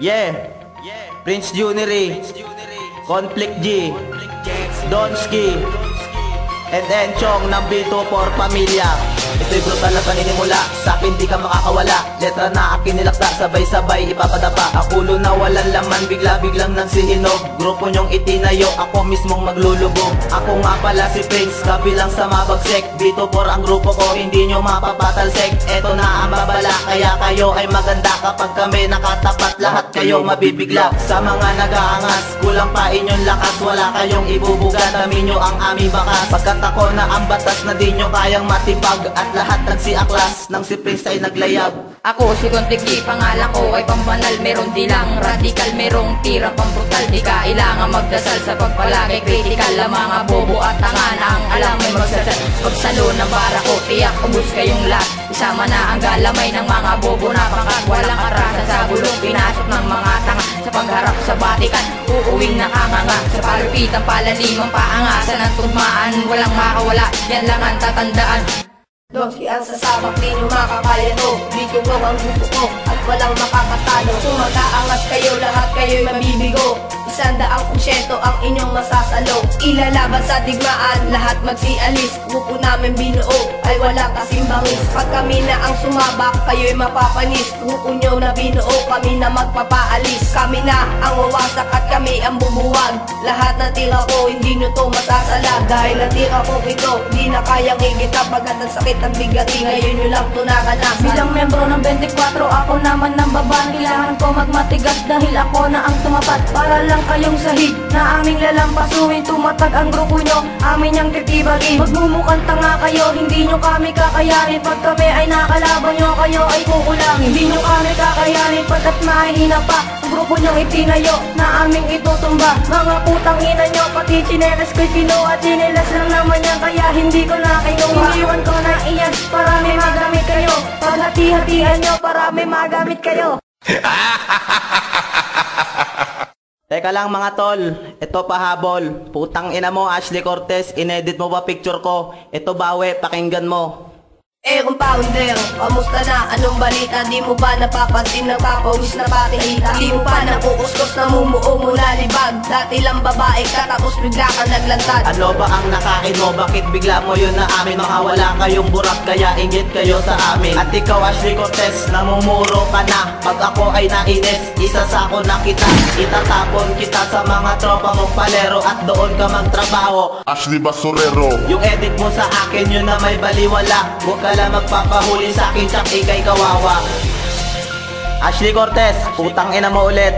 Yeah. Prince Junery. Conflict G. Donski. And then Chong ng B24 Pamilya. Ito'y brutal na paninimula Sa akin di ka makakawala. Letra na akin nilakda Sabay-sabay ipapadapa. Ang ulo na walang laman Bigla-biglang nang sihinog Grupo nyong itinayo Ako mismong maglulubog Ako nga pala si Prince Kabilang sa mabagsek. Dito por ang grupo ko Hindi nyo mapapatalsek. Eto na ang babala Kaya kayo ay maganda. Kapag kami nakatapat Lahat kayo mabibigla. Sa mga nag-aangas Kulang pa inyong lakas. Wala kayong ibubuga Dami nyo ang aming bakas. Pagkat ako na ang batas Na di nyo kayang matipag At lahat nagsiaklas. Nang si Prince ay naglayag Ako si Kontiki, pangalan ko ay pambanal. Meron di lang radikal, merong tira pang Di kailangan magdasal sa pagpalagay critical Ang mga bobo at tanga na ang alam. May magsasal Pagsalo ng bara ko, tiyak ubus kayong lahat. Isama na ang galamay ng mga bobo. Na pangkat Walang arasa sa bulong, pinasok ng mga tanga Sa pagharap sa batikan, uuwing nakanganga Sa palupitan, palalimang paangasan ng tugmaan Walang makawala, yan lang ang tatandaan Doski ang sasabak, di nyo makakaya to Dito ko ang grupo ko at walang makakatalo. Kung mag-aangas kayo, lahat kayo'y mabibigo Isang daang porsyento ang inyong masasalo. Ilalaban sa digmaan, lahat magsialis. Grupo namin binuo, ay wala kasing bangis. Pag kami na ang sumabak, kayo'y mapapanis. Grupo nyo na binuo, kami na magpapaalis. Kami na ang wawasak at kami ang bubuwag Lahat na tira ko, hindi nyo to masasala. Dahil ang tira ko ito, di na kayang igita Pagkat ang sakit ang bigati, ngayon nyo lang to nakanasan Bilang membro ng 24, magmatigas dahil ako na ang tumapat. Para lang kayong sahig na aming lalampasuin Tumatag ang grupo nyo, amin niyang titibagin. Magmumukhang tanga kayo, hindi nyo kami kakayanin. Pag kami ay nakalaban nyo, kayo ay kukulangin. Hindi nyo kami kakayanin pagkat mahihina pa. Ang grupo nyong itinayo na aming itutumba. Mga putang ina nyo, pati chinelas ko'y kinuha. Chinelas lang naman yan, kaya hindi ko na kinuha. Iniwan ko na iyan, para may magamit kayo. Paghati-hatian nyo, para may magamit kayo Teka lang mga tol, ito pahabol. Putang ina mo Ashley Cortez, inedit mo ba picture ko? Ito bawe, pakinggan mo. Eh kung pounder, kamusta na? Anong balita? Di mo ba napapansin na papawis na patihita? Di mo pa nakukuskos na mumuo mula libag Dati lang babae ka tapos bigla ka naglantad Ano ba ang nakain mo? Bakit bigla mo yun na amin? Mga wala kayong burak kaya ingit kayo sa amin At ikaw Ashley Cortez, namumuro ka na Pag ako ay nainis, isasako na kita Itatapon kita sa mga tropa mong palero At doon ka magtrabaho Ashley Basurero Yung edit mo sa akin yun na may baliwala Huwag pala magpapahuli sa akin Tsak ikay kawawa Ashley Cortez, putang ina mo ulit